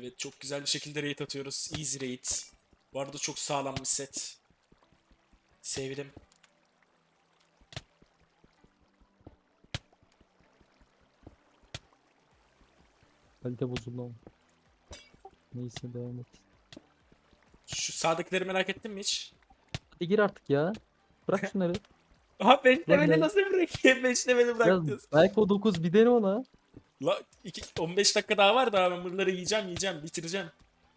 Evet çok güzel bir şekilde raid atıyoruz. Easy raid. Bu arada çok sağlam bir set. Sevdim. Kalite bozuldu ama. Neyse devam et. Şu sağdakileri merak ettin mi hiç? Hadi gir artık ya. Bırak şunları. Aha 5 Lan leveli ne? nasıl bırakayım? 5 leveli bıraktınız. belki o 9 bir dene ona. La iki, 15 dakika daha var daha ben bunları yiyeceğim yiyeceğim bitireceğim.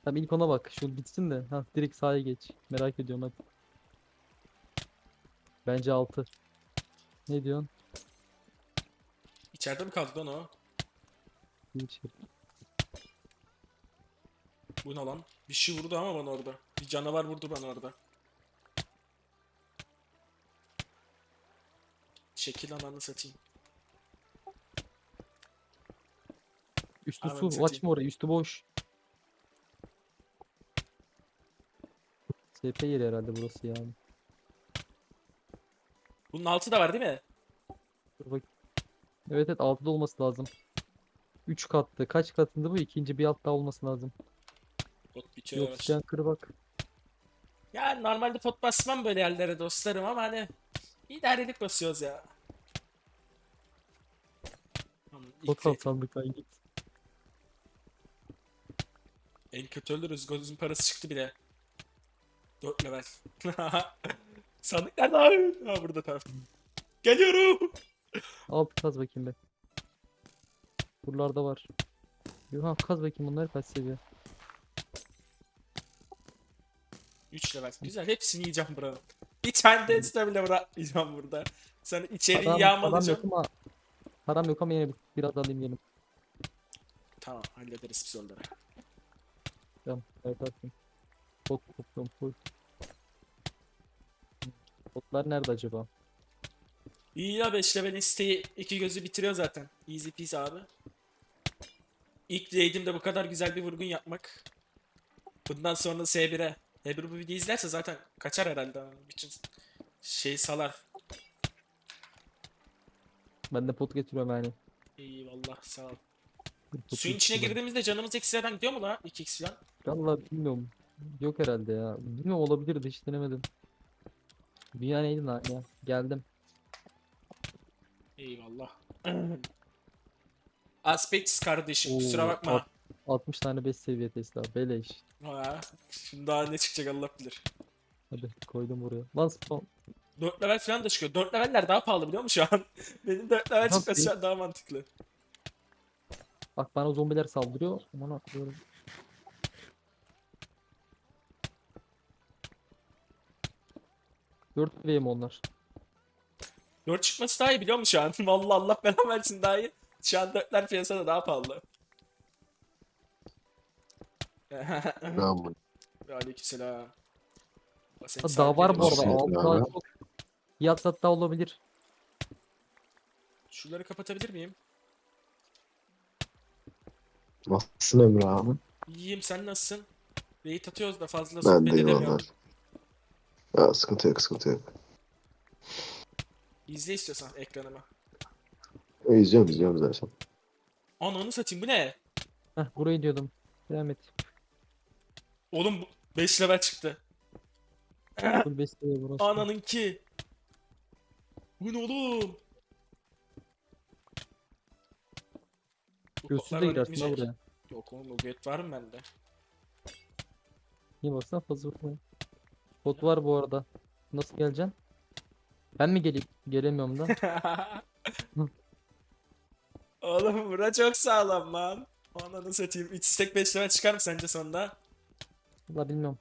Tamam ilk ona bak. Şu bitsin de. Ha direkt sahaya geç. Merak ediyorum hadi. Bence 6. Ne diyorsun? İçeride mi kaldı lan o? İçeri. Bu ne lan? Bir şey vurdu ama bana orada. Bir canavar vurdu bana orada. Şekil ananı satayım. Üstü Abi su. satayım. Açma orayı. Üstü boş. SP yeri herhalde burası yani. Bunun altı da var değil mi? Dur bak. Evet evet 6'da olması lazım. 3 katlı. Kaç katında bu? İkinci bir alt daha olması lazım. Bot bitiyor Yok yavaş. sen kırı bak. Ya normalde pot basmam böyle yerlere dostlarım ama hani idarelik basıyoruz ya. Tamam, ilk Bot al sandıktan git. En kötü ölürüz. Gözün parası çıktı bile. 4 level. Sandık nerede abi? Ha burada tamam. Geliyorum. Al kaz bakayım be. Buralarda var. Ha kaz bakayım bunlar kaç seviye. 3 level. Güzel. Hepsini yiyeceğim buranın. Bir tane de ekstra bile bırakmayacağım burada. Sonra içeriği Param, param yağmalayacağım. yok ama param yok ama yine bir- biraz alayım gelin. Tamam hallederiz biz onları. Tamam atayım. Bot topluyorum full. Botlar nerede acaba? İyi ya 5 level isteği iki gözü bitiriyor zaten. Easy peasy abi. İlk raid'imde bu kadar güzel bir vurgun yapmak. Bundan sonra S1'e. S1 bu videoyu izlerse zaten kaçar herhalde. Bütün şey salar. Ben de pot getiriyorum yani. Eyvallah sağ ol. Suyun içine girdiğimizde canımız ekstradan gidiyor mu la? 2x falan. Vallahi bilmiyorum. Yok herhalde ya. Bilmiyorum olabilir de hiç denemedim. Dünya neydi lan ya? Geldim. Eyvallah. Aspects kardeşim kusura Oo, bakma. at- 60 tane 5 seviye Tesla. Beleş. Ha, şimdi daha ne çıkacak Allah bilir. Hadi koydum buraya. Lan spawn. 4 level falan da çıkıyor. 4 leveller daha pahalı biliyor musun şu an? Benim 4 level çıkması şu an daha mantıklı. Bak bana zombiler saldırıyor. Aman atlıyorum. Dört seviye mi onlar? 4 çıkması daha iyi biliyor musun şu an? Vallahi Allah belanı versin daha iyi. Şu an 4'ler piyasada daha pahalı. Tamam. Aleykümselam. Ha, daha var bu arada. Nasıl Alt daha yani? çok. Fiyat hatta olabilir. Şuraları kapatabilir miyim? Nasılsın Emre abi? İyiyim sen nasılsın? Raid atıyoruz da fazla Ben sohbet de iyi edemiyorum. vallahi. Ya sıkıntı yok sıkıntı yok. İzle istiyorsan ekranıma. İzliyorum izliyorum zaten. Ananı satayım bu ne? Heh burayı diyordum. Devam et. Oğlum 5 level çıktı. Full 5 seviye burası. Ananınki. Bu ne oğlum? Potlar de girersin gitmeyecek. buraya. Yok oğlum o göt var mı bende? Niye baksana fazla vurmayın. Bot var bu arada. Nasıl geleceksin? Ben mi geleyim? Gelemiyorum da. Oğlum bura çok sağlam lan. Ananı satayım. 3 stack 5 level çıkar mı sence sonunda? Valla bilmiyorum.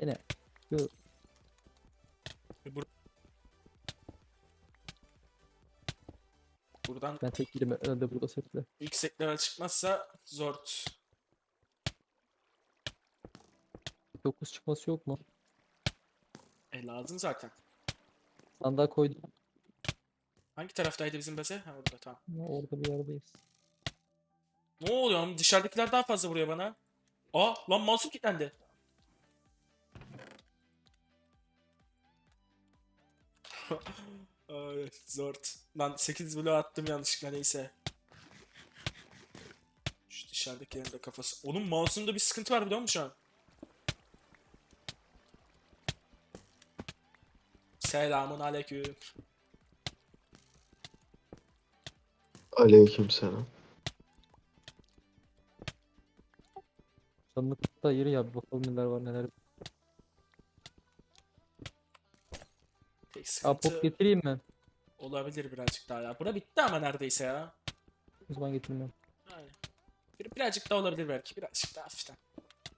Dene. Yo, Buradan Ben tek gireyim herhalde burada setle. yüksek level çıkmazsa zort. 9 çıkması yok mu? E lazım zaten. Sandığa koydum. Hangi taraftaydı bizim base? Ha orada tamam. Orada bir yerdeyiz. Ne oluyor oğlum? Dışarıdakiler daha fazla vuruyor bana. Aa lan masum kilitlendi. Ay, zort. Lan 8 bloğu attım yanlışlıkla neyse. Şu İçeridekilerin de kafası. Onun mouse'unda bir sıkıntı var biliyor musun şu an? Selamun aleyküm. Aleyküm selam. Sandıkta yeri ya bakalım neler var neler. Tek Aa pop sıkıntı getireyim mi? Olabilir birazcık daha ya. Bura bitti ama neredeyse ya. O zaman getirmiyorum. Aynen. Bir, birazcık daha olabilir belki. Birazcık daha hafiften.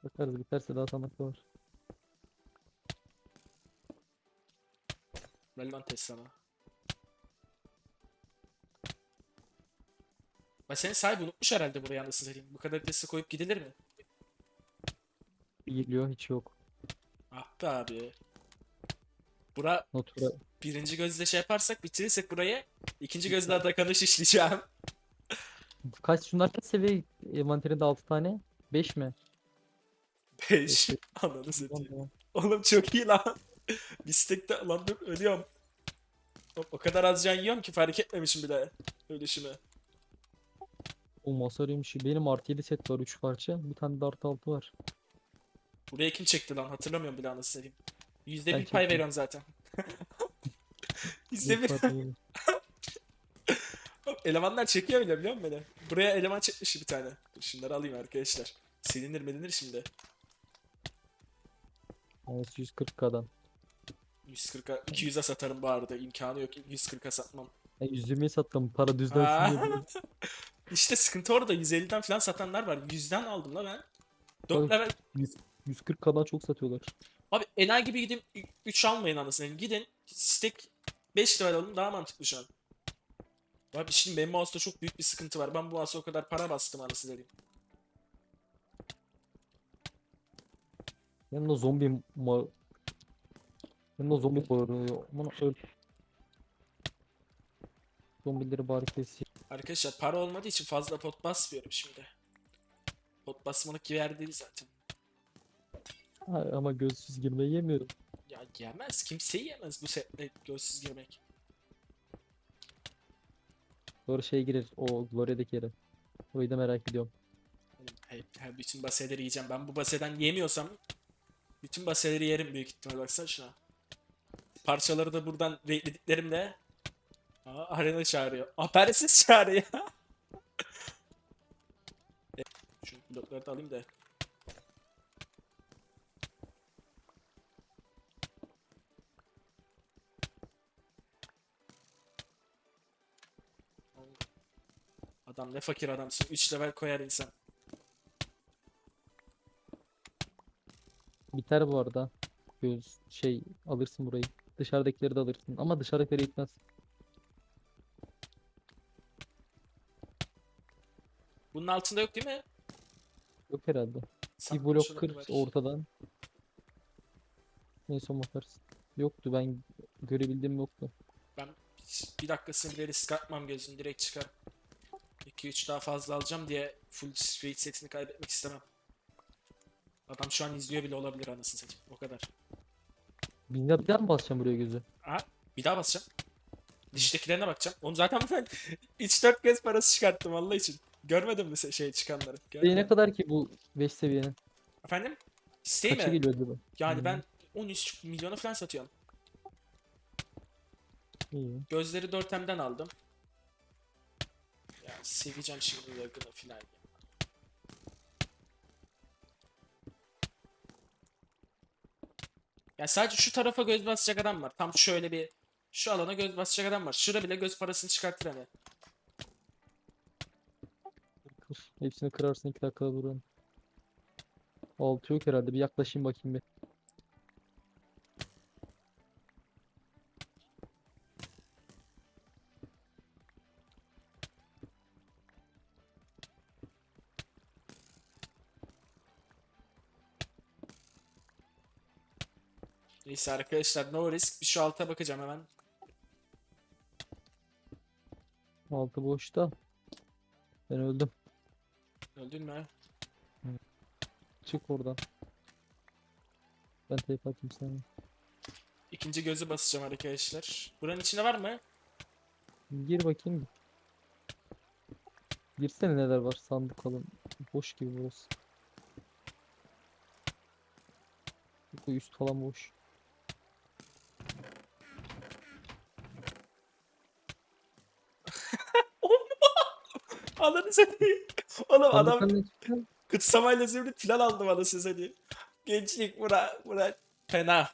Bakarız biterse daha sandıkta var. Ver lan Tesla'na. Ben senin sahibi unutmuş herhalde buraya anasını satayım. Bu kadar Tesla koyup gidilir mi? Geliyor hiç yok. Ah be abi. Bura Notura birinci gözle şey yaparsak bitirirsek burayı ikinci gözle Atakan'ı şişleyeceğim. kaç şunlar kaç seviye envanterinde 6 tane? 5 mi? 5. Ananı satayım. Oğlum çok iyi lan. Bistekte lan dur ölüyorum. O, o kadar az can yiyorum ki fark etmemişim bile ölüşümü. O masarıymış. Benim artı 7 set var 3 parça. Bir tane de artı 6 var. Buraya kim çekti lan hatırlamıyorum bile anasını satayım. Yüzde bir pay veriyorum zaten. Yüzde Bir. Elemanlar çekiyor bile biliyor musun beni? Buraya eleman çekmiş bir tane. Dur şunları alayım arkadaşlar. Silinir milinir şimdi. Evet, 140 kadar. 140'a 200'e satarım bu arada. İmkanı yok 140'a satmam. E, 120'ye sattım para düzlensin. İşte sıkıntı orada 150'den falan satanlar var. 100'den aldım la ben. 4 Tabii. level 100, 140 kadar çok satıyorlar. Abi enayi gibi gidin 3 almayın anasını. Gidin stack 5 level alın daha mantıklı şu an. Abi şimdi benim mouse'da çok büyük bir sıkıntı var. Ben bu mouse'a o kadar para bastım anasını. Benim o zombi ma... O zombi bağırıyor. Aman öl. Zombileri bari keseyim. Arkadaşlar para olmadığı için fazla pot basmıyorum şimdi. Pot basmalık yer değil zaten. Ha, ama gözsüz girmeyi yemiyorum. Ya yemez. Kimse yemez bu setle gözsüz girmek. Sonra şey girer o Gloria'daki yere. Orayı da merak ediyorum. Hey, hey, bütün baseleri yiyeceğim. Ben bu baseden yemiyorsam bütün baseleri yerim büyük ihtimal. Baksana şuna. Parçaları da buradan raidlediklerimle Aa, arena çağırıyor. Apersiz çağırıyor. Şu blokları da alayım da. Adam ne fakir adamsın. 3 level koyar insan. Biter bu arada. Göz şey alırsın burayı. Dışarıdakileri de alırsın. Ama dışarıdakileri gitmez. Bunun altında yok değil mi? Yok herhalde. Bir blok şurada kır var. ortadan. Neyse ona bakarsın. Yoktu ben görebildiğim yoktu. Ben bir dakikasını bile risk atmam gözüm direkt çıkar. 2-3 daha fazla alacağım diye full street setini kaybetmek istemem. Adam şu an izliyor bile olabilir anasını satayım. O kadar. Bir daha, bir daha mı basacağım buraya gözü? Aha bir daha basacağım. Dıştakilerine bakacağım. Oğlum zaten ben 3-4 göz parası çıkarttım Allah için. Görmedin mi şey çıkanları? Görmedin. ne kadar ki bu 5 seviyenin? Efendim? Sitey Kaça mi? geliyor acaba? Yani Hmm. ben 13 milyona falan satıyorum. İyi. Gözleri 4M'den aldım. Seveceğim şimdi yakını filan ya. Ya sadece şu tarafa göz basacak adam var. Tam şöyle bir şu alana göz basacak adam var. Şura bile göz parasını çıkartır hani. Hepsini kırarsın 2 dakikada vururum. 6 yok herhalde. Bir yaklaşayım bakayım bir. Neyse arkadaşlar no risk. Bir şu alta bakacağım hemen. 6 boşta. Ben öldüm. Öldün mü? Çık oradan. Ben tape atayım sana. İkinci gözü basacağım arkadaşlar. Buranın içinde var mı? Gir bakayım. Girsene neler var sandık alın. Boş gibi burası. Bu üst falan boş. Ananı satayım. Oğlum adam kutsamayla zümrüt plan aldı bana siz hadi. Gençlik bura bura fena.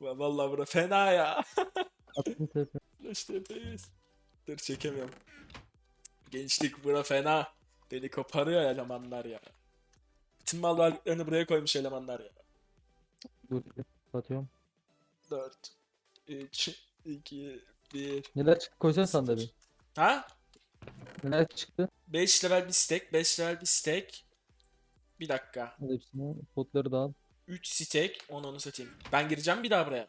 Va- Vallahi bura fena ya. İşte biz. Dur çekemiyorum. Gençlik bura fena. Beni koparıyor elemanlar ya. Bütün mal varlıklarını buraya koymuş elemanlar ya. Dur. Atıyorum. 4 3 2 1 Neler çıktı? Koysana sandığa bir. Ha? Neler çıktı? 5 level bir stack, 5 level bir stack. Bir dakika. Hadi hepsini. Potları da al. 3 stack, onu onu satayım. Ben gireceğim bir daha buraya.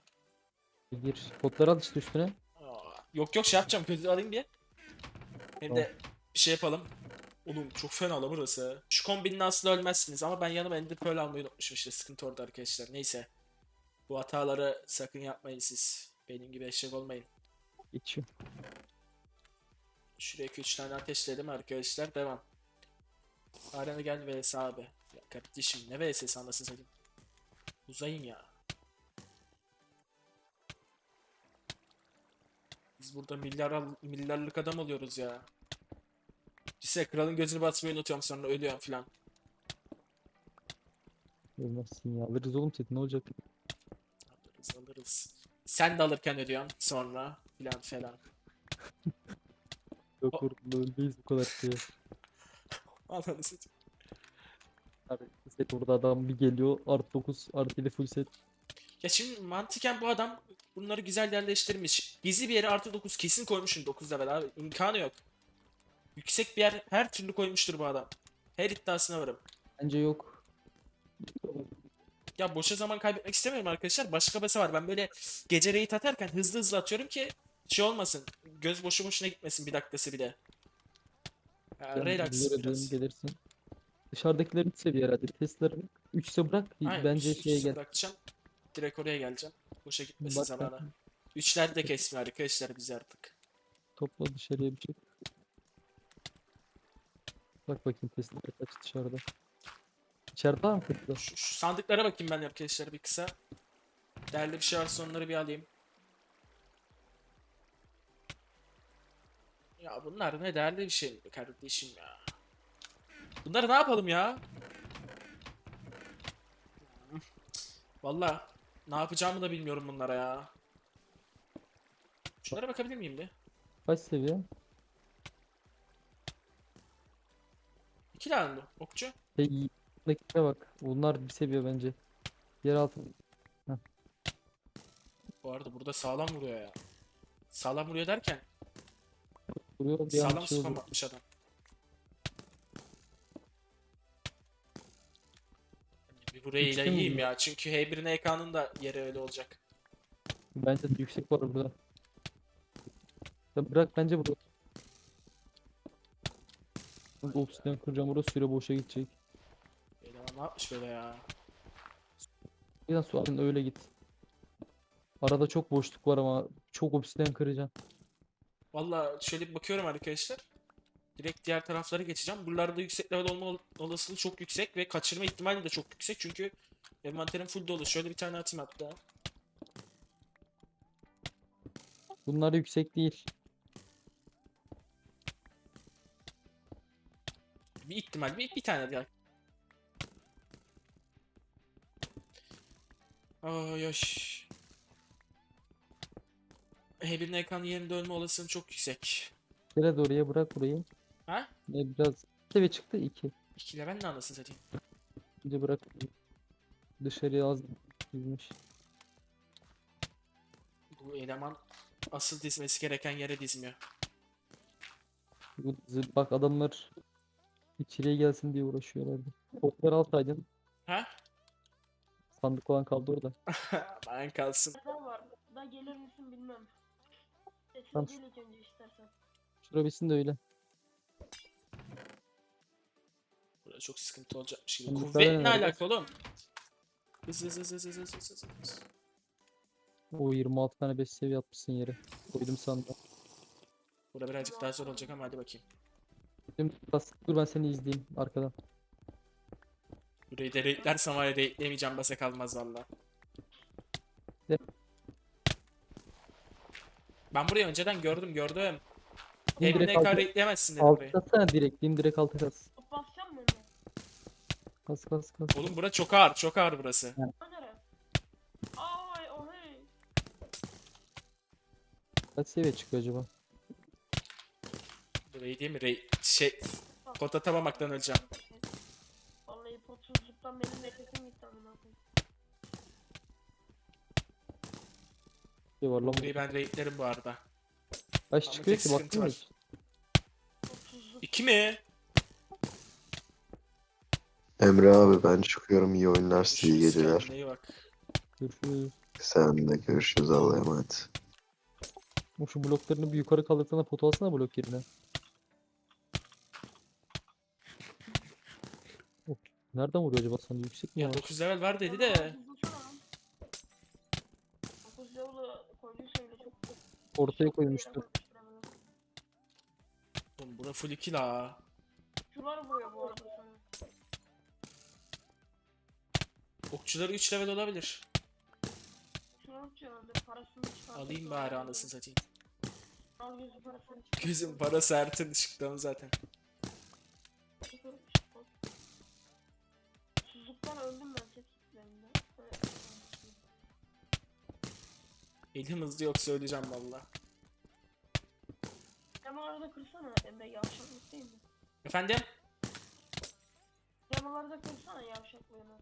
Gir. Potları al işte üstüne. Aa, yok yok şey yapacağım, közü alayım bir. Hem de bir şey yapalım. Oğlum çok fena la burası. Şu kombinin aslında ölmezsiniz ama ben yanıma Ender Pearl almayı unutmuşum işte sıkıntı orada arkadaşlar. Neyse. Bu hataları sakın yapmayın siz. Benim gibi eşek olmayın. Geçiyorum. Şuraya 2-3 tane ateşledim arkadaşlar. Devam. Arena gel vs abi. Ya kardeşim ne vs anlasın satayım. Uzayın ya. Biz burada milyar milyarlık adam oluyoruz ya. İşte kralın gözünü batmayı unutuyorum sonra ölüyorum filan. Ölmezsin ya. Alırız oğlum seti ne olacak? Alırız alırız. Sen de alırken ölüyorsun sonra filan falan. Yok ölmeyiz bu kadar şey. Ananı satayım. Abi set orada adam bir geliyor. Art 9 artı ile full set. Ya şimdi mantıken bu adam bunları güzel yerleştirmiş. Gizli bir yere artı 9 kesin koymuşsun 9 level abi. İmkanı yok. Yüksek bir yer her türlü koymuştur bu adam. Her iddiasına varım. Bence yok. Ya boşa zaman kaybetmek istemiyorum arkadaşlar. Başka basa var. Ben böyle gece raid atarken hızlı hızlı atıyorum ki şey olmasın. Göz boşu boşuna gitmesin bir dakikası bile. Ya, Ben relax biraz. gelirsin. Dışarıdakilerin seviye herhalde. Testleri 3 ise bırak. Aynen, Bence üst- şeye gel. bırakacağım. Direkt oraya geleceğim. Boşa gitmesin Bak zamana. Üçler de kesmiyor arkadaşlar bizi artık. Topla dışarıya bir şey. Bak bakayım testleri kaç dışarıda. İçeride var mı? Şu, şu sandıklara bakayım ben arkadaşlar bir kısa. Değerli bir şey varsa onları bir alayım. Ya bunlar ne değerli bir şey mi kardeşim ya. Bunları ne yapalım ya? Valla ne yapacağımı da bilmiyorum bunlara ya. Şunlara bakabilir miyim bir? Kaç seviye? İki tane mi? Okçu. Şey, dakika bak. Bunlar bir seviye bence. Yeraltı. Bu arada burada sağlam vuruyor ya. Sağlam vuruyor derken Vuruyor bir sağlam an şey spam oluyor. atmış adam. Bir burayı Üçte mi ya. Çünkü H1'in EK'nın da yeri öyle olacak. Bence de yüksek var burada. Sen bırak bence burada. Obsidian kıracağım orası süre boşa gidecek. Eleman ne yapmış böyle ya? Biraz sonra öyle git. Arada çok boşluk var ama çok obsidian kıracağım. Valla şöyle bir bakıyorum arkadaşlar. Direkt diğer taraflara geçeceğim. Buralarda yüksek level olma ol- olasılığı çok yüksek ve kaçırma ihtimali de çok yüksek. Çünkü envanterim full dolu. Şöyle bir tane atayım hatta. Bunlar yüksek değil. Bir ihtimal bir, bir tane diğer. Ay ay. H1'in ekranı yerinde ölme olasılığı çok yüksek. De oraya bırak burayı. Ha? Ne biraz seviye çıktı 2. İki level ne anasını satayım. Önce bırak. Dışarıya az dizmiş. Bu eleman asıl dizmesi gereken yere dizmiyor. Bak adamlar içeriye gelsin diye uğraşıyorlardı. Potları alsaydın Ha? sandık olan kaldı orada. Ben kalsın. Neden var? Da gelir misin bilmem. Sesini Tamam. ilk önce istersen. Şura bitsin de öyle. Burada çok sıkıntı olacakmış gibi. Kuvvet ne ne alaka oğlum? Hız hız hız hız hız hız hız hız. O 26 tane 5 seviye atmışsın yere. Koydum sandığa. Burada birazcık daha zor olacak ama hadi bakayım. Şimdi dur ben seni izleyeyim arkadan. Burayı da raidlersem var ya raidlemeyeceğim basa kalmaz valla. Ben burayı önceden gördüm gördüm. Dim Evine direkt kadar altı, raidleyemezsin dedim burayı. direkt. Dim direkt altı kas. Tut basacağım mı Emre? Kas kas kas. Oğlum bura çok ağır çok ağır burası. O nere? Ay o hey. Kaç seviye çıkıyor acaba? Burayı değil mi? Raid, şey pot atamamaktan öleceğim. Vallahi potsuzluktan benim nefesim gitti amına lan. Burayı ben raidlerim bu arada. Kaç Ama çıkıyor tek ki sıkıntı baktın mı var. İki mi? Emre abi ben çıkıyorum. iyi oyunlar size iyi Görüşürüz, geceler. kendine iyi bak. Görüşürüz. Sen de görüşürüz. Allah'a emanet. Şu bloklarını bir yukarı kaldırsana foto alsana blok yerine. Nereden vuruyor acaba sana yüksek mi Ya ya? 9 level var dedi de. Ortaya koymuştur. Oğlum bura full 2 la. Şular vuruyor bu arada. Okçuları 3 level olabilir. Parasını. Alayım bari anasını satayım. Al gözü parasını çıkart. Gözüm parası her türlü çıktı zaten. Susuzluktan öldüm ben set Elim hızlı yoksa öleceğim valla. Yamaları da kırsana Emre yavşaklık değil mi? Efendim? Yamaları da kırsana yavşaklığını.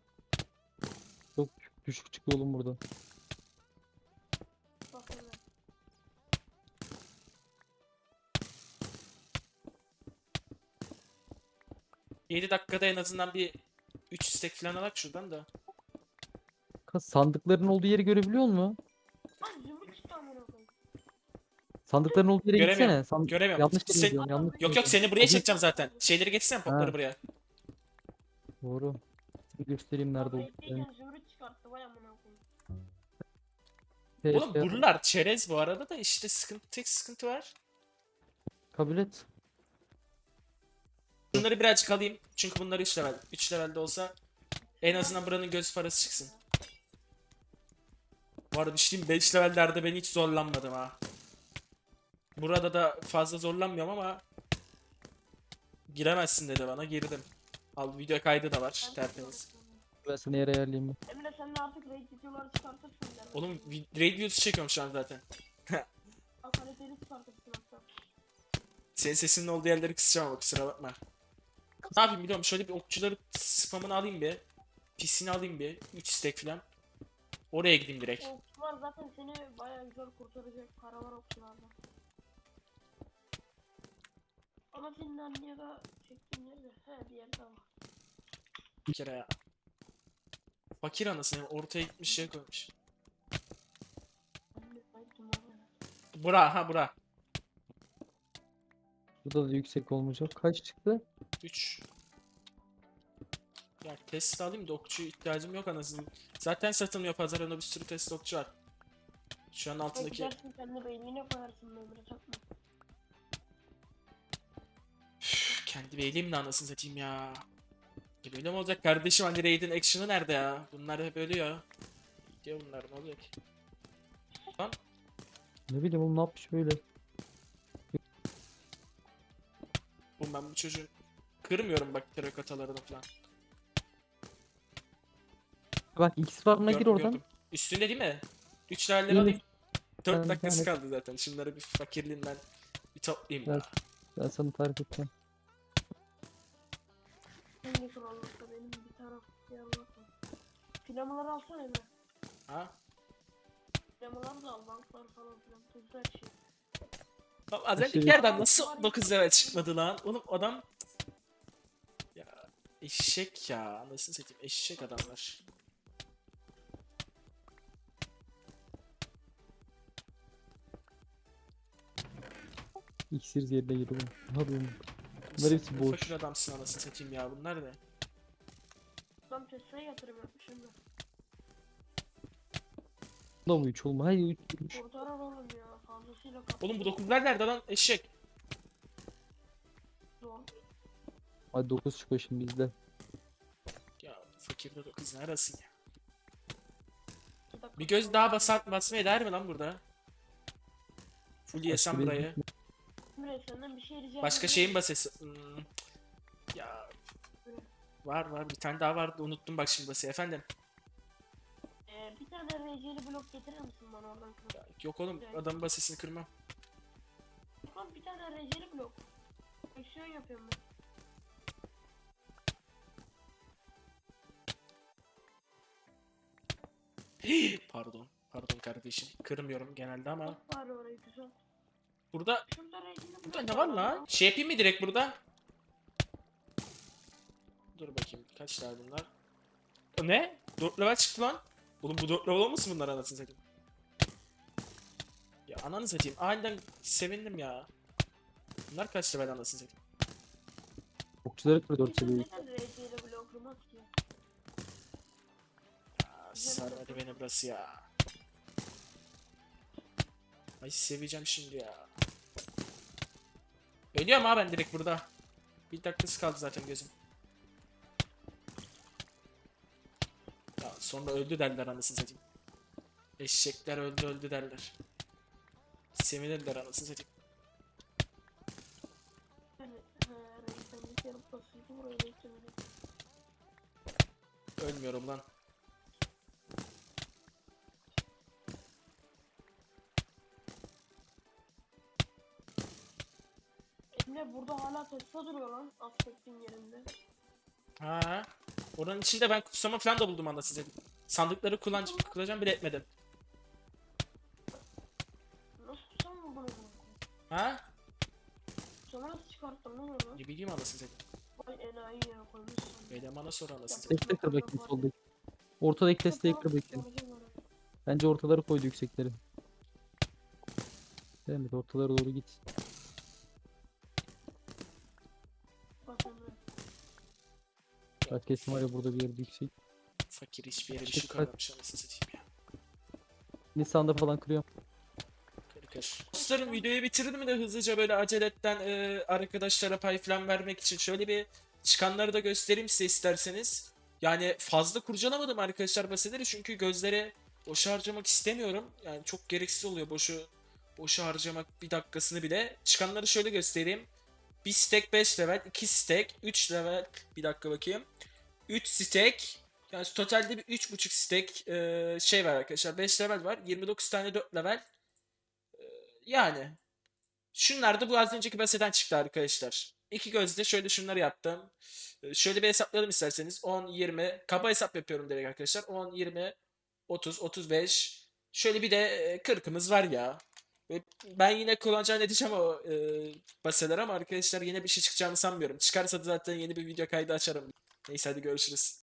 Çok düşük çıkıyor oğlum burada. Bak Emre. Yedi dakikada en azından bir 3 stack falan alak şuradan da. Sandıkların olduğu yeri görebiliyor musun? Sandıkların olduğu yere Göremiyorum, gitsene. Sandık... Göremiyorum. Yanlış yere Sen- gidiyorsun. Yanlış Yok yere yok seni buraya Hadi. çekeceğim zaten. Şeyleri getirsene potları Ha. buraya. Doğru. Bir göstereyim nerede olduklarını. çıkarttı vay amına koyayım. Şey, Oğlum şey, buralar çerez bu arada da işte sıkıntı tek sıkıntı var. Kabul et. Bunları birazcık alayım. Çünkü bunlar 3 level. 3 levelde olsa en azından buranın göz parası çıksın. Bu arada diyeyim 5 levellerde ben hiç zorlanmadım ha. Burada da fazla zorlanmıyorum ama giremezsin dedi bana girdim. Al video kaydı da var Ben tertemiz. Ben seni yere ayarlayayım. bir. Emre sen de artık raid videoları çıkartırsın. yani. Oğlum vi- raid videosu çekiyorum şu an zaten. Al kaliteli çıkartırsın hatta. Senin sesinin olduğu yerleri kısacağım ama kusura bakma. Ne yapayım biliyorum şöyle bir okçuları spamını alayım bir. Pisini alayım bir. 3 stack falan. Oraya gideyim direkt. Okçular zaten seni baya güzel kurtaracak. Para var okçularda. Ama senin anneye da çektiğin yerde he bir yerde var. Bir kere ya. Fakir anasını ortaya gitmiş şey koymuş. Bura ha bura. Burada da yüksek olmayacak. Kaç çıktı? 3. Ya test alayım da okçu ihtiyacım yok anasını. Zaten satılmıyor pazarına bir sürü test okçu var. Şu an altındaki dersin kendi beynine koyarsın be Emre kendi beyliğimle anasını satayım ya. E böyle mi olacak kardeşim hani Raid'in action'ı nerede ya? Bunlar hep ölüyor. Gidiyor bunlar ne olacak? Lan Ne bileyim oğlum ne yapmış böyle? oğlum ben bu çocuğun kırmıyorum bak terök atalarını falan. Bak X varına gir Gördüm, oradan. gördüm. Üstünde değil mi? 3 levelleri Yeni- alayım. 4 Ben- dakikası ben- kaldı zaten. Şunları bir fakirliğinden bir toplayayım Evet. ya. Ben sana tarif edeceğim. Hangi krallıkta benim bir taraf bir Allah var. Filamaları alsana Emre. Ha? Filamaları da al banklar falan filan. Tuzlu her şey. Lan az Aşırı- önceki yerden nasıl 9 level çıkmadı lan? Oğlum adam... Ya eşek ya. Nasıl satayım? Eşek adamlar. İksir yerine oğlum. Ne yapıyorsun? Bunlar hepsi boş. Fakir adamsın anasını satayım ya. Bunlar ne? Ben Tesla'ya yatırım yapmışım da. Bunda mı 3 olma? Hayır 3 Kurtarar oğlum ya. Fazlasıyla kaptı. Oğlum bu 9'lar nerede lan? Eşek. Zor. Hadi 9 çıkıyor şimdi bizde. Ya fakirde de kız neresin ya? Bir göz daha basar basma eder mi lan burada? Full yesem burayı. Emre senden bir şey rica Başka şeyin basesi. Hmm. Ya. Var var bir tane daha vardı unuttum bak şimdi basıyı efendim. Ee, bir tane RC'li blok getirir misin bana oradan? Ya, yok oğlum adamın basesini kırmam. Lan bir tane RC'li blok. Aksiyon yapıyorum ben. Pardon. Pardon kardeşim. Kırmıyorum genelde ama. Bak bari orayı güzel. Burada burada ne var lan? Şey yapayım mı direkt burada? Dur bakayım kaç tane bunlar? O ne? 4 level çıktı lan. Oğlum bu 4 level olmasın bunlar anasını satayım. Ya ananı satayım. Aniden sevindim ya. Bunlar kaç level anasını satayım. Okçuları kır 4 Bir tane seviye. sarmadı beni burası ya. Ay seveceğim şimdi ya. Ölüyorum ha ben direkt burada. Bir dakikası kaldı zaten gözüm. Ya sonra öldü derler anasını satayım. Eşekler öldü öldü derler. Sevinirler anasını satayım. Yani he Emre burada hala Tesla duruyor lan aspektin yerinde. Ha. Oranın içinde ben kutsama falan da buldum anasını satayım. Sandıkları kullan kullanacağım bile etmedim. Nasıl tutsam mı bunu? Ha? Sana nasıl çıkarttın lan onu? Ne bileyim anasını satayım. Vay enayi ya koymuşsun. Elemana sor anasını satayım. Destek kır bakayım soldaki. Ortadaki desteği kır bakayım. Bence ortaları koydu yüksekleri. Evet ortalara doğru git. Kesin var ya burada bir yerde yüksek. Fakir hiçbir yere bir şey koymamış anasını satayım ya. Nisan'da falan kırıyorum. Kır. Dostlarım videoyu bitirdim mi de hızlıca böyle aceletten e, arkadaşlara pay falan vermek için şöyle bir çıkanları da göstereyim size isterseniz. Yani fazla kurcalamadım arkadaşlar baseleri çünkü gözleri boşa harcamak istemiyorum. Yani çok gereksiz oluyor boşu boşa harcamak bir dakikasını bile. Çıkanları şöyle göstereyim. Bir stack 5 level, 2 stack, 3 level, bir dakika bakayım. 3 stack, yani totalde bir 3.5 stack e, şey var arkadaşlar. 5 level var. 29 tane 4 level. E, yani. Şunlar da bu az önceki baseden çıktı arkadaşlar. İki gözle şöyle şunları yaptım. E, şöyle bir hesaplayalım isterseniz. 10, 20. Kaba hesap yapıyorum direkt arkadaşlar. 10, 20, 30, 35. Şöyle bir de e, 40'ımız var ya. Ve Ben yine kullanacağını edeceğim o e, baseler ama arkadaşlar yine bir şey çıkacağını sanmıyorum. Çıkarsa da zaten yeni bir video kaydı açarım. Neyse hadi görüşürüz.